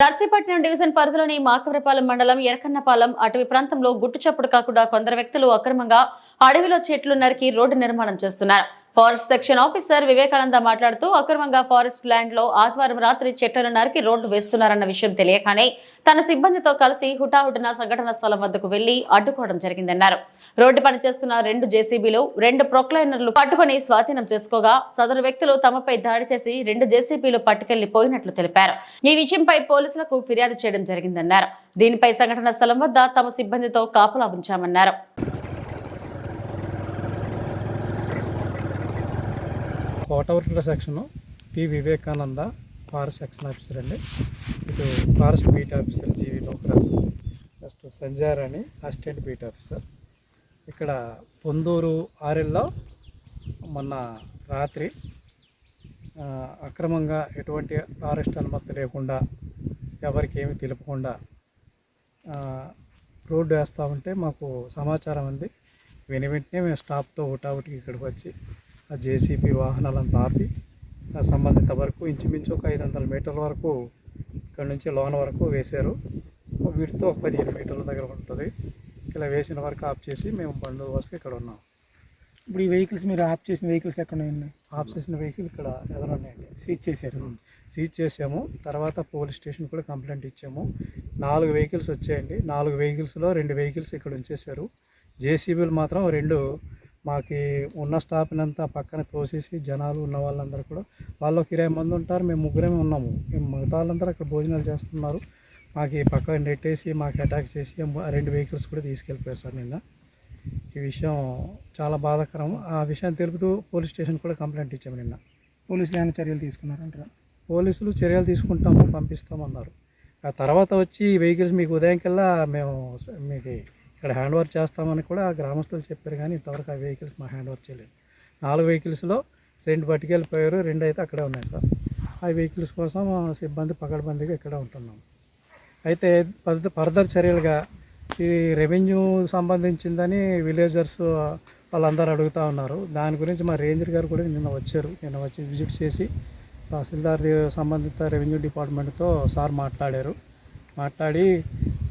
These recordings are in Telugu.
నర్సీపట్నం డివిజన్ పరిధిలోని మాకవరపాలెం మండలం ఎరకన్నపాలెం అటవీ ప్రాంతంలో గుట్టు చప్పుడు కాకుండా కొందరు వ్యక్తులు అక్రమంగా అడవిలో చెట్లు నరికి రోడ్డు నిర్మాణం చేస్తున్నారు. ఫారెస్ట్ సెక్షన్ ఆఫీసర్ వివేకానంద మాట్లాడుతూ అక్రమంగా ఫారెస్ట్ ల్యాండ్లో ఆదివారం రాత్రి చెట్లను నరికి రోడ్డు వేస్తున్నారన్న విషయం తెలియగానే తన సిబ్బందితో కలిసి హుటాహుటిన సంఘటన స్థలం వద్దకు వెళ్ళి అడ్డుకోవడం జరిగిందన్నారు. రోడ్డు పనిచేస్తున్న రెండు జేసీబీలు రెండు ప్రొక్లైనర్లు పట్టుకుని స్వాధీనం చేసుకోగా సదరు వ్యక్తులు తమపై దాడి చేసి రెండు జేసీబీలు పట్టుకెళ్ళి పోయినట్లు తెలిపారు. ఈ విషయంపై పోలీసులకు ఫిర్యాదు చేయడం జరిగిందన్నారు. దీనిపై సంఘటన స్థలం వద్ద తమ సిబ్బందితో కాపలా ఉంచామన్నారు. Kotavarla section P Vivekananda forest section officer అండి. ఇటు forest beat officer G V Lokaraju next Sanjarani assistant beat officer. ఇక్కడ పొందూరు ఆరెల్లో మొన్న రాత్రి అక్రమంగా ఎటువంటి ఫారెస్ట్ అనుమతి లేకుండా ఎవరికి ఏమి తెలుపకుండా రోడ్డు వేస్తూ ఉంటే మాకు సమాచారం అంది. వెను వెంటనే మేము స్టాప్తో ఒకటి ఇక్కడికి వచ్చి జేసీబీ వాహనాలంతా ఆపి ఆ సంబంధిత వరకు ఇంచుమించు ఒక ఐదు వందల మీటర్ల వరకు ఇక్కడ నుంచి లోన వరకు వేశారు. వీటితో ఒక పదిహేను మీటర్ల దగ్గర ఉంటుంది. ఇలా వేసిన వరకు ఆఫ్ చేసి మేము బందోబస్తు ఇక్కడ ఉన్నాం. ఇప్పుడు ఈ వెహికల్స్ మీరు ఆఫ్ చేసిన వెహికల్స్ ఎక్కడ ఉన్నాయి ఆఫ్ చేసిన వెహికల్ ఇక్కడ ఎదురున్నాయండి సీజ్ చేశారు. సీజ్ చేసాము తర్వాత పోలీస్ స్టేషన్ కూడా కంప్లైంట్ ఇచ్చాము. నాలుగు వెహికల్స్ వచ్చాయండి. నాలుగు వెహికల్స్లో రెండు వెహికల్స్ ఇక్కడ ఉంచేశారు. జేసీబీలు మాత్రం రెండు మాకి ఉన్న స్టాఫ్నంతా పక్కన తోసేసి జనాలు ఉన్న వాళ్ళందరూ కూడా వాళ్ళు ఒక ఇరవై మంది ఉంటారు మేము ముగ్గురమే ఉన్నాము. మేము మిగతా వాళ్ళందరూ అక్కడ భోజనాలు చేస్తున్నారు. మాకు పక్కన నెట్టేసి మాకు అటాక్ చేసి ఆ రెండు వెహికల్స్ కూడా తీసుకెళ్ళిపోయారు సార్ నిన్న. ఈ విషయం చాలా బాధాకరం. ఆ విషయం తెలుపుతూ పోలీస్ స్టేషన్ కూడా కంప్లైంట్ ఇచ్చాము నిన్న. పోలీసులు ఏమైనా చర్యలు తీసుకున్నారంటారా? పోలీసులు చర్యలు తీసుకుంటాము పంపిస్తామన్నారు. ఆ తర్వాత వచ్చి ఈ వెహికల్స్ మీకు ఉదయం కల్లా మేము మీకు ఇక్కడ హ్యాండ్ ఓవర్ చేస్తామని కూడా గ్రామస్తులు చెప్పారు కానీ ఇంతవరకు ఆ వెహికల్స్ మా హ్యాండ్ ఓవర్ చేయలేదు. నాలుగు వెహికల్స్లో రెండు పట్టుకెళ్ళిపోయారు రెండు అయితే అక్కడే ఉన్నాయి సార్. ఆ వెహికల్స్ కోసం సిబ్బంది పగడబందీగా ఇక్కడే ఉంటున్నాం. అయితే ఫర్దర్ ఫర్దర్ చర్యలుగా ఈ రెవెన్యూ సంబంధించిందని విలేజర్స్ వాళ్ళందరూ అడుగుతూ ఉన్నారు. దాని గురించి మా రేంజర్ గారు కూడా నిన్న వచ్చారు. నిన్న వచ్చి విజిట్ చేసి తహసీల్దార్ సంబంధిత రెవెన్యూ డిపార్ట్మెంట్తో సార్ మాట్లాడారు. మాట్లాడి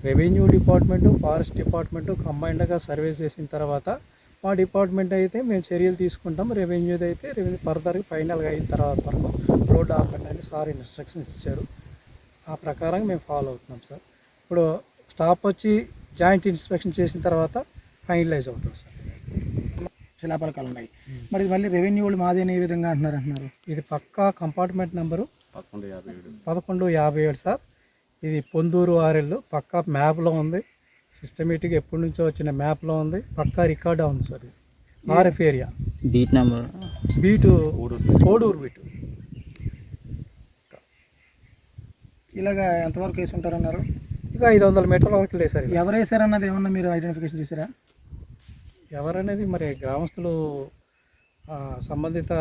రెవెన్యూ డిపార్ట్మెంటు ఫారెస్ట్ డిపార్ట్మెంటు కంబైన్డ్గా సర్వే చేసిన తర్వాత మా డిపార్ట్మెంట్ అయితే మేము చర్యలు తీసుకుంటాం. రెవెన్యూది అయితే రెవెన్యూ ఫర్దర్గా ఫైనల్గా అయిన తర్వాత వరకు రోడ్ ఆపండి అని సార్ ఇన్స్ట్రక్షన్స్ ఇచ్చారు. ఆ ప్రకారం మేము ఫాలో అవుతున్నాం సార్. ఇప్పుడు స్టాఫ్ వచ్చి జాయింట్ ఇన్స్పెక్షన్ చేసిన తర్వాత ఫైనలైజ్ అవుతుంది సార్. శిలాపలకాలు ఉన్నాయి. మరి ఇది మళ్ళీ రెవెన్యూ వాళ్ళు మాదే ఏ విధంగా అంటున్నారు అంటున్నారు? ఇది పక్కా కంపార్ట్మెంట్ నెంబరు పదకొండు యాభై ఏడు సార్. ఇది పొందూరు ఆర్ఎల్ పక్కా మ్యాప్లో ఉంది. సిస్టమేటిక్ ఎప్పటి నుంచో వచ్చిన మ్యాప్లో ఉంది. పక్కా రికార్డ్ ఉంది సార్ ఇది. RF area. Beat number. Beat Koduru beat. ఇలాగా ఎంతవరకు వేసి ఉంటారన్నారు? ఇక ఐదు వందల మీటర్ల వరకు లేదు సార్. ఎవరు వేసారన్నది ఏమన్నా మీరు ఐడెంటిఫికేషన్ చేశారా? ఎవరనేది మరి గ్రామస్తులు ఆ, సంబంధిత